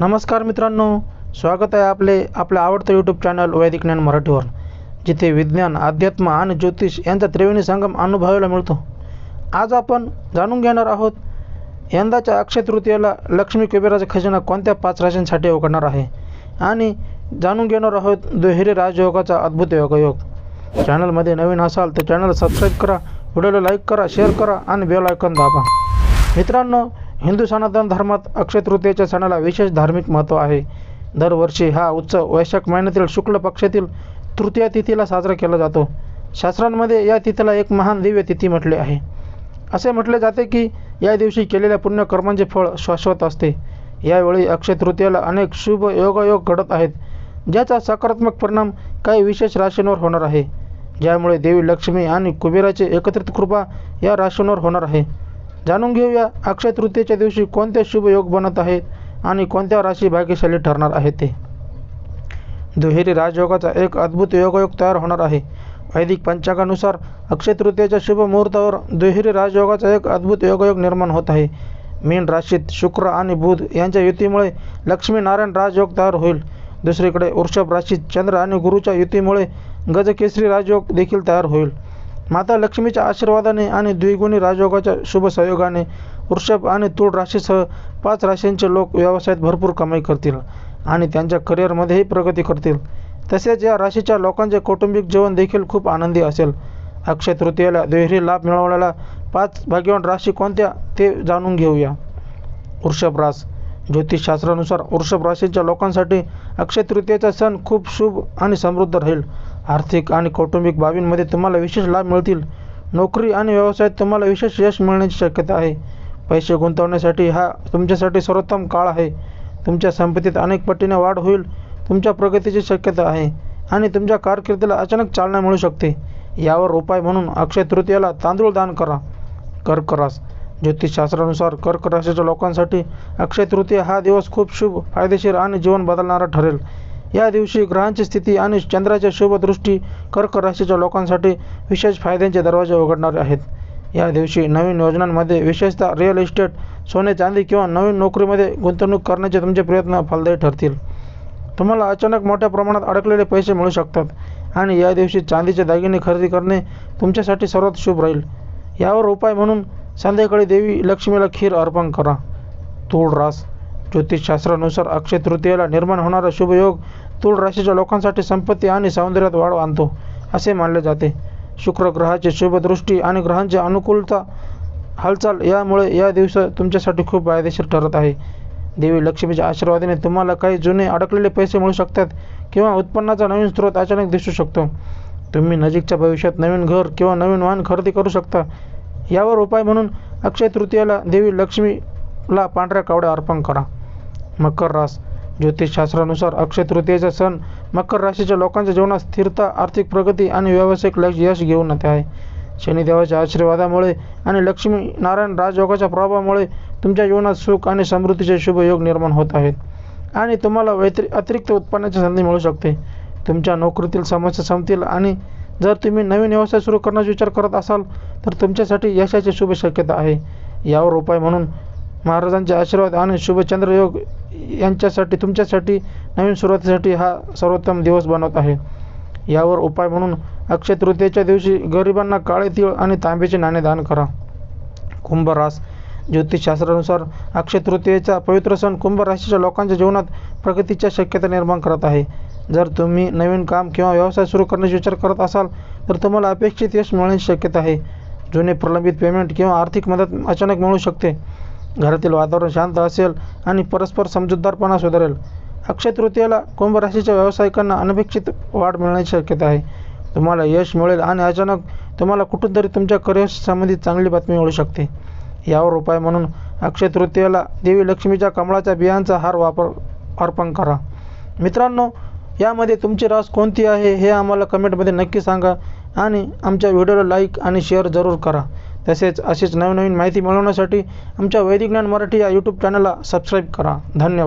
नमस्कार मित्रांनो स्वागत आहे आपले आपलं आवडतं यूट्यूब चॅनल वैदिक ज्ञान मराठीवर जिथे विज्ञान अध्यात्म आणि ज्योतिष यांचा त्रिवेणी संगम अनुभवायला मिळतो. आज आपण जाणून घेणार आहोत यंदाच्या अक्षय तृतीयेला लक्ष्मी कुबेराचा खजिना कोणत्या पाच राशींसाठी उघडणार आहे? आणि जाणून घेणार आहोत दुहेरी राजयोगाचा अद्भुत योगायोग. चॅनलमध्ये नवीन असाल तर चॅनल सबस्क्राईब करा व्हिडिओला लाईक करा शेअर करा आणि बेल आयकॉन दाबा. मित्रांनो हिंदू सनातन धर्मात अक्षय तृतीयेच्या सणाला विशेष धार्मिक महत्त्व आहे. दरवर्षी हा उत्सव वैशाख महिन्यातील शुक्ल पक्षातील तृतीया तिथीला साजरा केला जातो. शास्त्रांमध्ये या तिथीला एक महान दिव्य तिथी म्हटले आहे. असे म्हटले जाते की या दिवशी केलेल्या पुण्यकर्मांचे फळ शाश्वत असते. यावेळी अक्षय तृतीयाला अनेक शुभ योगायोग घडत आहेत ज्याचा सकारात्मक परिणाम काही विशेष राशींवर होणार आहे. ज्यामुळे देवी लक्ष्मी आणि कुबेराची एकत्रित कृपा या राशींवर होणार आहे. जाणून घेऊया अक्षय तृतीयेच्या दिवशी कोणते शुभ योग बनत आहेत आणि कोणत्या राशी भाग्यशाली ठरणार आहे ते. दुहेरी राजयोगाचा एक अद्भुत योगयोग तयार होणार आहे. वैदिक पंचांगानुसार अक्षय तृतीयेच्या शुभ मुहूर्तावर दुहेरी राजयोगाचा एक अद्भुत योगयोग निर्माण होत आहे. मीन राशीत शुक्र आणि बुध यांच्या युतीमुळे लक्ष्मीनारायण राजयोग तयार होईल. दुसरीकडे वृषभ राशीत चंद्र आणि गुरुच्या युतीमुळे गजकेसरी राजयोग देखील तयार होईल. माता लक्ष्मीच्या आशीर्वादाने आणि द्विगुणी राजयोगाच्या शुभ संयोगाने वृषभ आणि तूळ राशीसह पाच राशींचे लोक व्यवसायात भरपूर कमाई करतील आणि त्यांच्या करिअरमध्येही प्रगती करतील. तसेच या राशीच्या लोकांचे कौटुंबिक जीवन देखील खूप आनंदी असेल. अक्षय तृतीयेला दुहेरी लाभ मिळवलेल्या पाच भाग्यवान राशी कोणत्या ते जाणून घेऊया. वृषभ रास. ज्योतिषशास्त्रानुसार वृषभ राशीच्या लोकांसाठी अक्षय तृतीयेचा सण खूप शुभ आणि समृद्ध राहील. आर्थिक आणि कौटुंबिक बाबींमध्ये तुम्हाला विशेष लाभ मिळतील. नोकरी आणि व्यवसायात तुम्हाला विशेष यश मिळण्याची शक्यता आहे. पैसे गुंतवण्यासाठी हा तुमच्यासाठी सर्वोत्तम काळ आहे. तुमच्या संपत्तीत अनेक पटीने वाढ होईल. तुमच्या प्रगतीची शक्यता आहे. आणि तुमच्या कारकिर्दीला अचानक चालना मिळू शकते. यावर उपाय म्हणून अक्षय तृतीयाला तांदूळ दान करा. कर्क रास. ज्योतिषशास्त्रानुसार कर्क राशीच्या लोकांसाठी अक्षय तृतीय हा दिवस खूप शुभ फायदेशीर आणि जीवन बदलणारा ठरेल. या दिवशी ग्रहांची स्थिती आणि चंद्राच्या शुभदृष्टी कर्क राशीच्या लोकांसाठी विशेष फायद्यांचे दरवाजे उघडणारे आहेत. या दिवशी नवीन योजनांमध्ये विशेषतः रिअल इस्टेट सोने चांदी किंवा नवीन नोकरीमध्ये गुंतवणूक करण्याचे तुमचे प्रयत्न फलदायी ठरतील. तुम्हाला अचानक मोठ्या प्रमाणात अडकलेले पैसे मिळू शकतात आणि या दिवशी चांदीचे दागिने खरेदी करणे तुमच्यासाठी सर्वात शुभ राहील. यावर उपाय म्हणून संध्याकाळी देवी लक्ष्मीला खीर अर्पण करा. तूळ रास ज्योतिषशास्त्रानुसार अक्षय तृतीयेला निर्माण होणारा शुभयोग तूळ राशीच्या लोकांसाठी संपत्ती आणि सौंदर्यात वाढ आणतो असे मानले जाते. शुक्र ग्रहाची शुभदृष्टी आणि ग्रहांची अनुकूलता हालचाल यामुळे या दिवस तुमच्यासाठी खूप फायदेशीर ठरत आहे. देवी लक्ष्मीच्या आशीर्वादाने तुम्हाला काही जुने अडकलेले पैसे मिळू शकतात किंवा उत्पन्नाचा नवीन स्रोत अचानक दिसू शकतो. तुम्ही नजीकच्या भविष्यात नवीन घर किंवा नवीन वाहन खरेदी करू शकता. यावर उपाय म्हणून अक्षय तृतीयेला देवी लक्ष्मीला पांढऱ्या कावड्या अर्पण करा. मकर रास. ज्योतिषशास्त्रानुसार अक्षय तृतीयेचा सण मकर राशीच्या लोकांच्या जीवनात स्थिरता आर्थिक प्रगती आणि व्यावसायिक लक्ष यश घेऊन येते आहे. शनिदेवाच्या आशीर्वादामुळे आणि लक्ष्मी नारायण राजयोगाच्या प्रभावामुळे तुमच्या जीवनात सुख आणि समृद्धीचे शुभ योग निर्माण होत आहेत. आणि तुम्हाला व्यतिरि अतिरिक्त उत्पन्नाची संधी मिळू शकते. तुमच्या नोकरीतील समस्या संपतील आणि जर तुम्ही नवीन व्यवसाय सुरू करण्याचा विचार करत असाल तर तुमच्यासाठी यशाची शुभ शक्यता आहे. यावर उपाय म्हणून महाराजांचे आशीर्वाद आणि शुभचंद्रयोग यांच्यासाठी तुमच्यासाठी नवीन सुरुवातीसाठी हा सर्वोत्तम दिवस बनवत आहे. यावर उपाय म्हणून अक्षय तृतीयेच्या दिवशी गरिबांना काळे तीळ आणि तांब्याचे नाणे दान करा. कुंभरास ज्योतिषशास्त्रानुसार अक्षय तृतीयेचा पवित्र सण कुंभ राशीच्या लोकांच्या जीवनात प्रगतीच्या शक्यता निर्माण करत आहे. जर तुम्ही नवीन काम किंवा व्यवसाय सुरू करण्याचा विचार करत असाल तर तुम्हाला अपेक्षित यश मिळण्याची शक्यता आहे. जुने प्रलंबित पेमेंट किंवा आर्थिक मदत अचानक मिळू शकते. घरातील वातावरण शांत असेल आणि परस्पर समजूतदारपणा सुधारेल. अक्षय तृतीयेला कुंभ राशीच्या व्यावसायिकांना अनपेक्षित वाढ मिळण्याची शक्यता आहे. तुम्हाला यश मिळेल आणि अचानक तुम्हाला कुठून तरी तुमच्या करिअरशी संबंधित चांगली बातमी मिळू शकते. यावर उपाय म्हणून अक्षय तृतीयेला देवी लक्ष्मीच्या कमळाच्या बियांचा हार वापर अर्पण करा. मित्रांनो यामध्ये तुमची रास कोणती आहे हे आम्हाला कमेंटमध्ये नक्की सांगा आणि आमच्या व्हिडिओला लाईक आणि शेअर जरूर करा. तसेच अशीच नवीन नवीन माहिती मिळवण्यासाठी आमच्या वैदिक ज्ञान मराठी या यूट्यूब चॅनलला सबस्क्राईब करा. धन्यवाद.